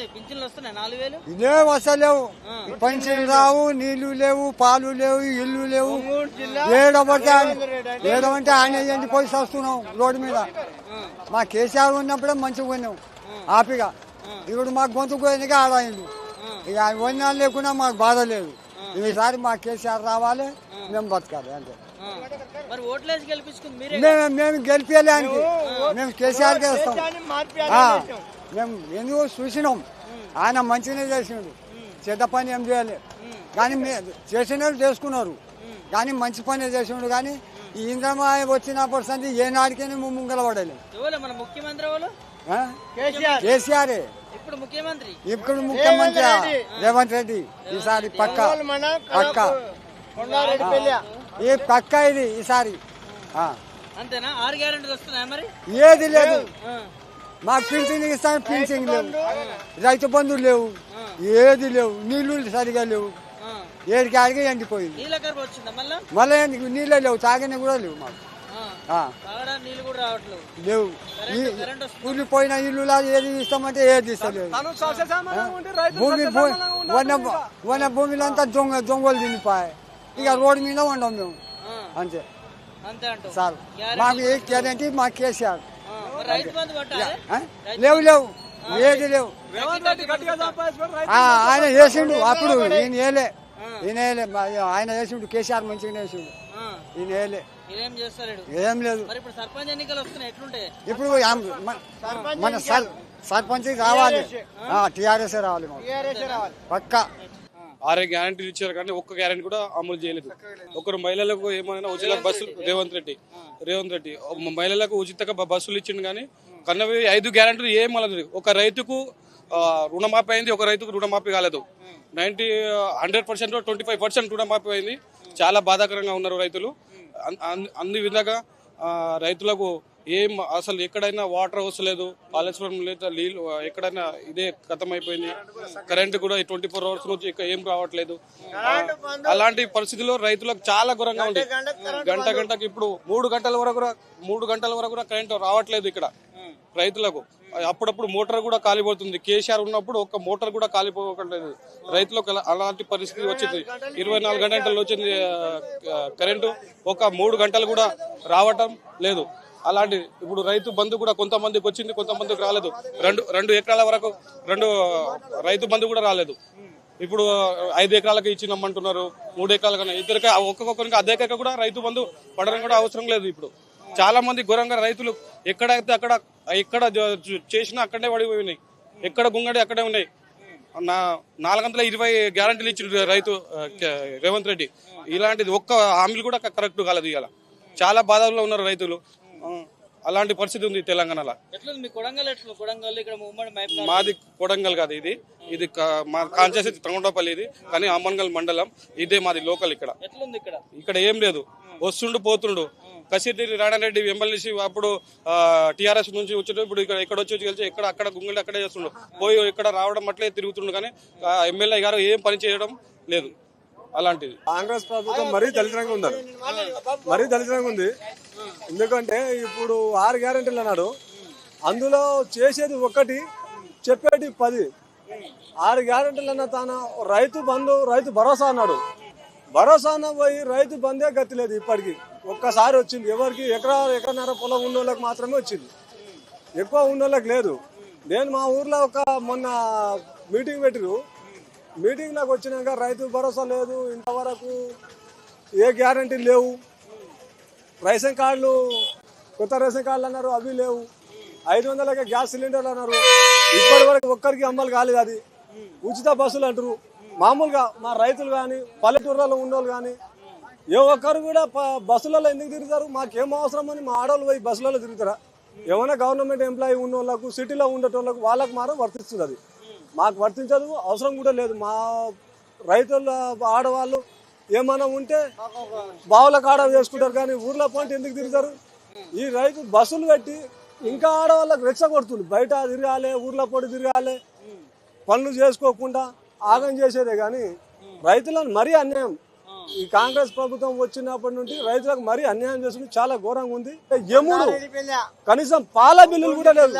ఎట్లుంది పింఛన్లు వస్తున్నాయి? నాలుగు వేలు? ఇదే వస్తలేవు. పెన్షన్ రావు నీళ్ళు లేవు పాలు లేవు ఇల్లు లేవు. ఏడబడితే ఏడమంటే ఆయన ఏంటి పోయి వస్తున్నాం రోడ్డు మీద? మా కేసీఆర్ ఉన్నప్పుడే మంచిగా పోయినాం. హ్యాపీగా ఇప్పుడు మాకు గొంతు పోయినగా ఆడాయిండు ఇక ఆయన పోయినా లేకున్నా మాకు బాధ లేదు. ఈసారి మా కేసీఆర్ రావాలి మేము బతకాలి అంతే. ఆ. మరి ఓట్లేసి గెలిపించుకుంది మీరే మేము మేము గెలిపేయాలి ఆయనకి మేము కేసీఆర్ చేస్తాం మేము ఎందుకు చూసినాం? ఆయన మంచిగానే చేసిండు. చెడ్డ పని ఏం చేయలే? కానీ చేసిన చేసుకున్నారు. కానీ మంచి పని చేసిండు కానీ ఈ ఇంద్రమా వచ్చినప్పటి సంది ఏ నాటికైనా మేము ముంగల పడలేం? కేసీఆర్. ఇప్పుడు ముఖ్యమంత్రి. ఇప్పుడు ముఖ్యమంత్రి రేవంత్ రెడ్డి. ఈసారి పక్క. పక్క. ఈ పక్క ఇది ఈసారి. అంతేనా? ఆరు గ్యారెంటీలు వస్తున్నాయా మరి? ఏది లేదు. మాకు పింఛన్ ఇస్తాను పింఛన్ లేవు. రైతు బంధువులు లేవు. ఏది లేవు. నీళ్ళు సరిగా లేవు. ఏడికి ఆడికి ఎండిపోయింది. మళ్ళా? ఎందుకు? నీళ్ళే లేవు. తాగిన కూడా లేవు మాకు. లేవు. కూలిపోయిన ఇల్లు ఏది ఇస్తామంటే ఏది ఇస్తలేదు. భూమి వన వన భూమిలంతా దొంగ దొంగలు తినిపోయాయి ఇక రోడ్డు మీద ఉండం మేము. అంతే. సార్ మాకు ఏ గ్యారంటీ మాకు కేసీఆర్. లేవు లేవు. ఏది లేవు. ఆయన వేసిండు అప్పుడు ఈయన వేయలే ఈయన ఆయన వేసిండు కేసీఆర్ మంచిగానే వేసిండు ఆ. ఈయన చేస్తాడు ఏం లేదు. మరి ఇప్పుడు సర్పంచ్ ఎన్నికలు వస్తున్నాయి ఎట్లుంటాయి? ఇప్పుడు ఆమ్- మన- మన సర్ సర్పంచ్ రావాలి. టిఆర్ఎస్ రావాలి. పక్కా. ఆరే గ్యారంటీలు ఇచ్చారు కానీ ఒక్క గ్యారంటీ కూడా అమలు చేయలేదు. ఒకరు మహిళలకు ఏమైనా ఉచిత బస్సులు రేవంత్ రెడ్డి. రేవంత్ రెడ్డి. మహిళలకు ఉచితంగా బస్సులు ఇచ్చిండు కానీ కన్నవి ఐదు గ్యారంటీలు ఏం అలదు ఒక రైతుకు రుణమాఫీ అయింది ఒక రైతుకు రుణమాఫీ కాలేదు. Ninety hundred percent twenty five percent రుణమాఫీ అయింది. చాలా బాధాకరంగా ఉన్నారు రైతులు. అన్- అన్ని విధంగా రైతులకు ఏం అసలు ఎక్కడైనా వాటర్ వస్తలేదు కాళేశ్వరం లేదా నీళ్ళు ఎక్కడైనా ఇదే అయిపోయింది కరెంట్ కూడా ట్వంటీ ఫోర్ అవర్స్ నుంచి ఇక ఏం రావట్లేదు. అలాంటి పరిస్థితుల్లో రైతులకు చాలా ఘోరంగా ఉంది. గంట గంటకి ఇప్పుడు మూడు గంటల వరకు కూడా మూడు గంటల వరకు కూడా కరెంట్ రావట్లేదు ఇక్కడ రైతులకు. అప్పుడప్పుడు మోటార్ కూడా కాలిపోతుంది. కేసీఆర్ ఉన్నప్పుడు ఒక మోటార్ కూడా కాలిపోవట్లేదు. రైతులకు అలా- అలాంటి పరిస్థితి వచ్చింది. ఇరవై నాలుగు గంటలు వచ్చింది కరెంటు ఒక మూడు గంటలు కూడా రావటం లేదు. అలాంటి ఇప్పుడు రైతు బంధు కూడా కొంతమందికి వచ్చింది కొంతమందికి రాలేదు. రెండు రెండు ఎకరాల వరకు రెండు రైతు బంధు కూడా రాలేదు. ఇప్పుడు ఐదు ఎకరాలకు ఇచ్చినమ్మంటున్నారు మూడు ఎకరాలకన్నా ఇద్దరికి ఒక్కొక్కరికి అదే ఎకర కూడా రైతు బంధు పడడం కూడా అవసరం లేదు ఇప్పుడు. చాలా మంది ఘోరంగా రైతులు ఎక్కడైతే అక్కడ ఎక్కడ జ- చేసినా అక్కడే పడిపోయినాయి. ఎక్కడ గుంగడి అక్కడే ఉన్నాయి. నా నాలుగు వందల ఇరవై గ్యారంటీలు ఇచ్చిన రైతు రేవంత్ రెడ్డి. ఇలాంటిది ఒక్క హామీలు కూడా కరెక్ట్ కాలేదు ఇవాళ చాలా బాధల్లో ఉన్నారు రైతులు. అలాంటి పరిస్థితి ఉంది తెలంగాణలో. మాది కొడంగల్ కాదు ఇది. ఇది మా కాంచేసి తంగొండపల్లి ఇది. కానీ అమ్మన్గల్ మండలం ఇదే మాది లోకల్ ఇక్కడ. ఇక్కడ? ఇక్కడ ఏం లేదు. వస్తుండు పోతుండు. కసిరెడ్డి రాణారెడ్డి ఎమ్మెల్యేసి అప్పుడు టిఆర్ఎస్ నుంచి వచ్చేటప్పుడు ఇప్పుడు ఇక్కడ ఎక్కడ వచ్చి కలిసి ఎక్కడ అక్కడ గుంగళి అక్కడే చేస్తుండు. పోయి ఇక్కడ రావడం అట్లే తిరుగుతుండు. కానీ ఎమ్మెల్యే గారు ఏం పని చేయడం లేదు. అలాంటిది. కాంగ్రెస్ ప్రభుత్వం మరీ దళితంగా ఉన్నారు మరీ దళితంగా ఉంది. ఎందుకంటే ఇప్పుడు ఆరు గ్యారెంటీలు అన్నాడు. అందులో చేసేది ఒకటి చెప్పేది పది. ఆరు గ్యారెంటీలు అన్న తాను రైతు బంధు రైతు భరోసా అన్నాడు. భరోసా అన్న పోయి రైతు బందే గతి లేదు ఇప్పటికి. ఒక్కసారి వచ్చింది. ఎవరికి? ఎకరా ఎకరన్నర పొలం ఉన్న వాళ్ళకి మాత్రమే వచ్చింది. ఎక్కువ ఉన్న వాళ్ళకి లేదు. నేను మా ఊర్లో ఒక మొన్న మీటింగ్ పెట్టిరు మీటింగ్ వచ్చినాక రైతు భరోసా లేదు ఇంతవరకు ఏ గ్యారంటీ లేవు. రేషన్ కార్డులు కొత్త రేషన్ కార్డులు అన్నారు అవి లేవు. ఐదు వందలకే గ్యాస్ సిలిండర్లు అన్నారు. ఇప్పటి వరకు ఒక్కరికి అమ్మలు కాలేదు అది. ఉచిత బస్సులు అంటారు మామూలుగా మా రైతులు కానీ పల్లెటూర్లలో ఉన్నోళ్ళు కానీ ఏ ఒక్కరు కూడా బస్సులలో ఎందుకు తిరుగుతారు? మాకేం అవసరం అని మా ఆడవాళ్ళు పోయి బస్సులలో తిరుగుతారా? ఏమైనా గవర్నమెంట్ ఎంప్లాయీ ఉన్న వాళ్ళకు సిటీలో ఉండేటోళ్ళకు వాళ్ళకు మాత్రం వర్తిస్తుంది అది. మాకు వర్తించదు అవసరం కూడా లేదు. మా రైతుల ఆడవాళ్ళు ఏమైనా ఉంటే బావుల కాడ చేసుకుంటారు కానీ ఊర్లో పోంటే ఎందుకు తిరుగుతారు? ఈ రైతు బస్సులు పెట్టి ఇంకా ఆడవాళ్ళకి రెచ్చగొడుతుంది బయట తిరగాలి ఊర్లో పొడి తిరగాలి. పనులు చేసుకోకుండా ఆగం చేసేదే కానీ రైతులను మరీ అన్యాయం. ఈ కాంగ్రెస్ ప్రభుత్వం వచ్చినప్పటి నుండి రైతులకు మరీ అన్యాయం చేస్తుంది చాలా ఘోరంగా ఉంది. ఎముడు కనీసం పాల బిల్లులు కూడా లేవు.